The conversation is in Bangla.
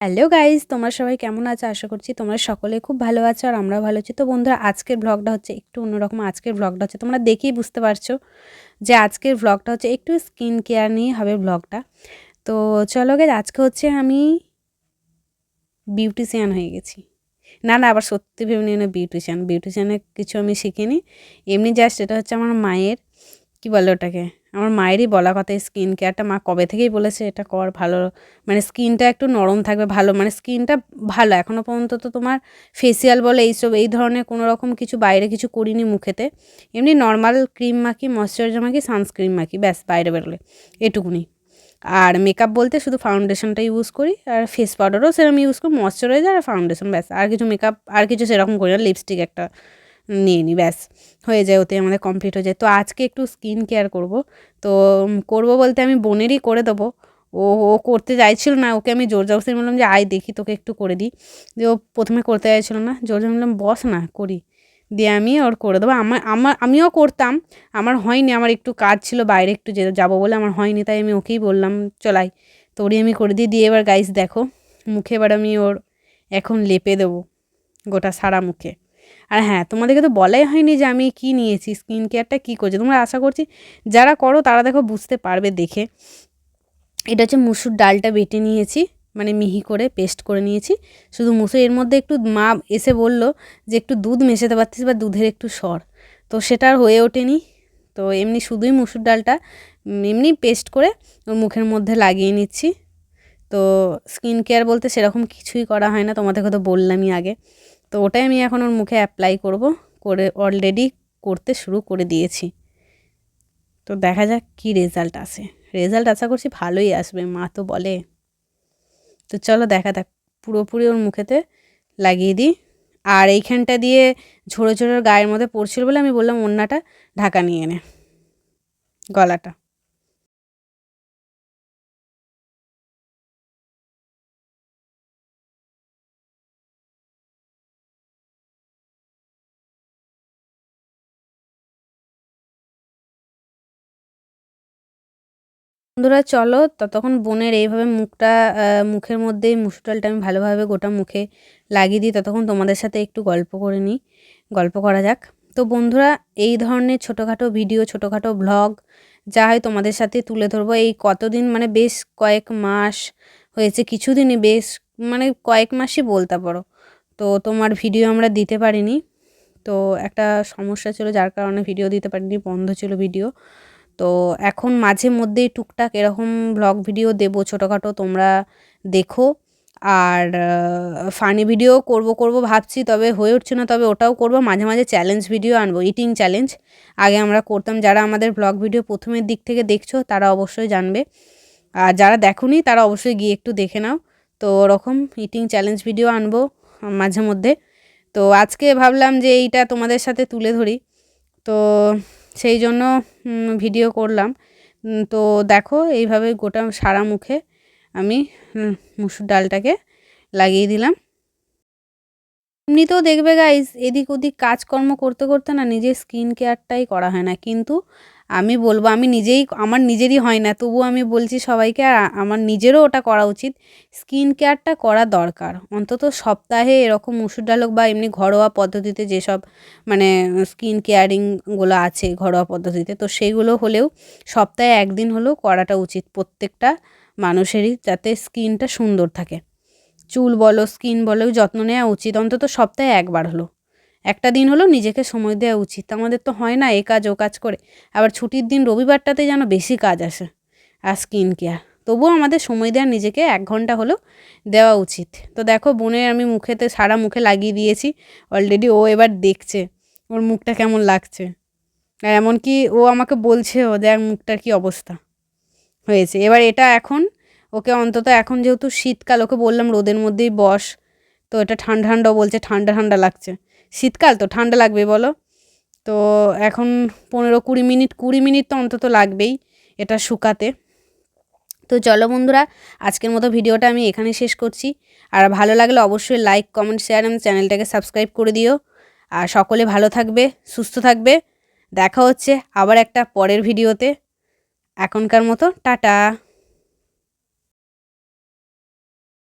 হ্যালো গাইজ তোমরা সবাই কেমন আছো? আশা করছি তোমরা সকলে খুব ভালো আছো আর আমরাও ভালো আছি। তো বন্ধুরা, আজকের ব্লগটা হচ্ছে একটু অন্যরকম। আজকের ব্লগটা হচ্ছে, তোমরা দেখেই বুঝতে পারছ যে আজকের ব্লগটা হচ্ছে একটু স্কিন কেয়ার নিয়ে হবে ব্লগটা তো চলো গে আজকে হচ্ছে আমি বিউটিশিয়ান হয়ে গেছি। না না, আবার সত্যি ভেবে নিয়ে না বিউটিশিয়ান বিউটিশিয়ানের কিছু আমি শিখিনি। এমনি জাস্ট এটা হচ্ছে আমার মায়ের কী বলে ওটাকে? আমার মায়েরই বলা কথা স্কিন কেয়ারটা মা কবে থেকেই বলেছে এটা কর, ভালো। মানে স্কিনটা একটু নরম থাকবে, ভালো। মানে স্কিনটা ভালো এখনও পর্যন্ত তো তোমার ফেসিয়াল বলে, এইসব, এই ধরনের কোনো রকম কিছু বাইরে কিছু করিনি মুখেতে। এমনি নর্মাল ক্রিম মাখি ময়শ্চারাইজার মাখি সানস্ক্রিন মাখি, ব্যাস, বাইরে বেরোলে। এটুকুনি। আর মেকআপ বলতে শুধু ফাউন্ডেশনটা ইউজ করি, আর ফেস পাউডারও সেরকম ইউজ করি ময়শ্চারাইজার আর ফাউন্ডেশন ব্যাস। আর কিছু মেকআপ আর কিছু সেরকম করি না লিপস্টিক একটা। নিয়ে নিই ব্যাস। হয়ে যায়, ওতে আমাদের কমপ্লিট হয়ে যায়। তো আজকে একটু স্কিন কেয়ার করব। তো করব বলতে আমি বোনেরই করে দেবো। ও ও করতে চাইছিল না, ওকে আমি জোর জবস্তি বললাম যে, আয় দেখি, তোকে একটু করে দিই। যে, ও প্রথমে করতে চাইছিল না। জোর জোর বললাম, বস না, করি। দিয়ে আমি ওর করে দেবো। আমার আমার, আমিও করতাম, আমার হয়নি, আমার একটু কাজ ছিল, বাইরে একটু যে, যাব বলে আমার হয়নি, তাই আমি ওকেই বললাম চলাই তো ওরই আমি করে দিই। দিয়ে এবার গাইস দেখো, মুখে এবার আমি ওর এখন লেপে দেবো, গোটা সারা মুখে। আর হ্যাঁ তোমাদেরকে তো বলাই হয়নি যে আমি কি নিয়েছি স্কিন কেয়ারটা কী করছি। তোমরা আশা করছি যারা করো তারা দেখো বুঝতে পারবে দেখে। এটা হচ্ছে মুসুর ডালটা বেটে নিয়েছি মানে মিহি করে পেস্ট করে নিয়েছি। শুধু মুসুর, এর মধ্যে একটু মা এসে বলল যে একটু দুধ মেশাতে পারতিস বা দুধের একটু সর। তো সেটা আর হয়ে ওঠেনি। তো এমনি শুধুই মুসুর ডালটা এমনি পেস্ট করে ওর মুখের মধ্যে লাগিয়ে নিচ্ছি। তো স্কিন কেয়ার বলতে সেরকম কিছুই করা হয় না, তোমাদেরকে তো বললামই আগে। তো ওটাই আমি এখন ওর মুখে অ্যাপ্লাই করব, করে অলরেডি করতে শুরু করে দিয়েছি। তো দেখা যাক কী রেজাল্ট আসে। রেজাল্ট আশা করছি ভালোই আসবে, মা তো বলে। তো চলো দেখা যাক, পুরোপুরি ওর মুখেতে লাগিয়ে দিই। আর এইখানটা দিয়ে ঝোড়ো ঝোড়ো গায়ের মধ্যে পড়ছিল বলে আমি বললাম অন্যটা ঢাকা নিয়ে এনে গলাটা। বন্ধুরা, চলো ততক্ষণ বোনের এইভাবে মুখটা মুখের মধ্যে মুসুর ডালটা আমি ভালোভাবে গোটা মুখে লাগিয়ে দিই। ততক্ষণ তোমাদের সাথে একটু গল্প করে নিই। গল্প করা যাক। তো বন্ধুরা, এই ধরনের ছোটোখাটো ভিডিও, ছোটোখাটো ব্লগ যা হয় তোমাদের সাথে তুলে ধরবো। এই কতদিন মানে বেশ কয়েক মাস হয়েছে কিছুদিনই বেশ মানে কয়েক মাসই বলতে পারো। তো তোমার ভিডিও আমরা দিতে পারিনি। তো একটা সমস্যা ছিল, যার কারণে ভিডিও দিতে পারিনি, বন্ধ ছিল ভিডিও। তো এখন মাঝে মধ্যেই টুকটাক এরকম ব্লগ ভিডিও দেবো, ছোটোখাটো তোমরা দেখো। আর ফানি ভিডিও করব করব ভাবছি, তবে হয়ে উঠছে না, তবে ওটাও করব। মাঝে মাঝে চ্যালেঞ্জ ভিডিও আনব ইটিং চ্যালেঞ্জ আগে আমরা করতাম, যারা আমাদের ব্লগ ভিডিও প্রথমের দিক থেকে দেখছ, তারা অবশ্যই জানবে। আর যারা দেখোনি, তারা অবশ্যই গিয়ে একটু দেখে নাও। তো ওরকম ইটিং চ্যালেঞ্জ ভিডিও আনব মাঝে মধ্যে। তো আজকে ভাবলাম যে এইটা তোমাদের সাথে তুলে ধরি। তো সেই জন্য ভিডিও করলাম। তো দেখো, এইভাবে গোটা সারা মুখে আমি মুসুর ডালটাকে লাগিয়ে দিলাম। এমনিতেও দেখবে গাইজ এদিক ওদিক কাজকর্ম করতে করতে না নিজের স্কিন কেয়ারটাই করা হয় না। কিন্তু আমি বলব, আমি নিজেই, আমার নিজেরই হয় না, তবুও আমি বলছি সবাইকে, আর আমার নিজেরও ওটা করা উচিত। স্কিন কেয়ারটা করা দরকার। অন্তত সপ্তাহে এরকম মুসুর ডালক বা এমনি ঘরোয়া পদ্ধতিতে যেসব মানে স্কিন কেয়ারিংগুলো আছে ঘরোয়া পদ্ধতিতে, তো সেইগুলো হলেও সপ্তাহে একদিন হলেও করাটা উচিত প্রত্যেকটা মানুষেরই, যাতে স্কিনটা সুন্দর থাকে। চুল বলো, স্কিন বলো, যত্ন নেওয়া উচিত, অন্তত সপ্তাহে একবার হলো। একটা দিন হলো নিজেকে সময় দেওয়া উচিত। আমাদের তো হয় না এ কাজ, ও কাজ করে। আবার ছুটির দিন রবিবারটাতে যেন বেশি কাজ আসে, আর স্কিন কেয়ার। তবুও আমাদের সময় দেওয়া নিজেকে এক ঘণ্টা হলো দেওয়া উচিত। তো দেখো, বোনের আমি মুখেতে সারা মুখে লাগিয়ে দিয়েছি। অলরেডি ও এবার দেখছে, ওর মুখটা কেমন লাগছে। আর এমনকি ও আমাকে বলছে ও দেখ মুখটার কী অবস্থা? হয়েছে। এবার এটা এখন, ওকে অন্তত এখন যেহেতু শীতকাল, ওকে বললাম রোদের মধ্যেই বস। তো এটা ঠান্ডা ঠান্ডাও বলছে, ঠান্ডা ঠান্ডা লাগছে। শীতকাল তো, ঠান্ডা লাগবে বলো। তো এখন পনেরো কুড়ি মিনিট কুড়ি মিনিট তো অন্তত লাগবেই এটা শুকাতে। তো চলো বন্ধুরা, আজকের মতো ভিডিওটা আমি এখানে শেষ করছি। আর ভালো লাগলে অবশ্যই লাইক, কমেন্ট, শেয়ার এবং চ্যানেলটাকে সাবস্ক্রাইব করে দিও। আর সকলে ভালো থাকবে, সুস্থ থাকবে। দেখা হচ্ছে আবার একটা পরের ভিডিওতে। এখনকার মতো, টাটা।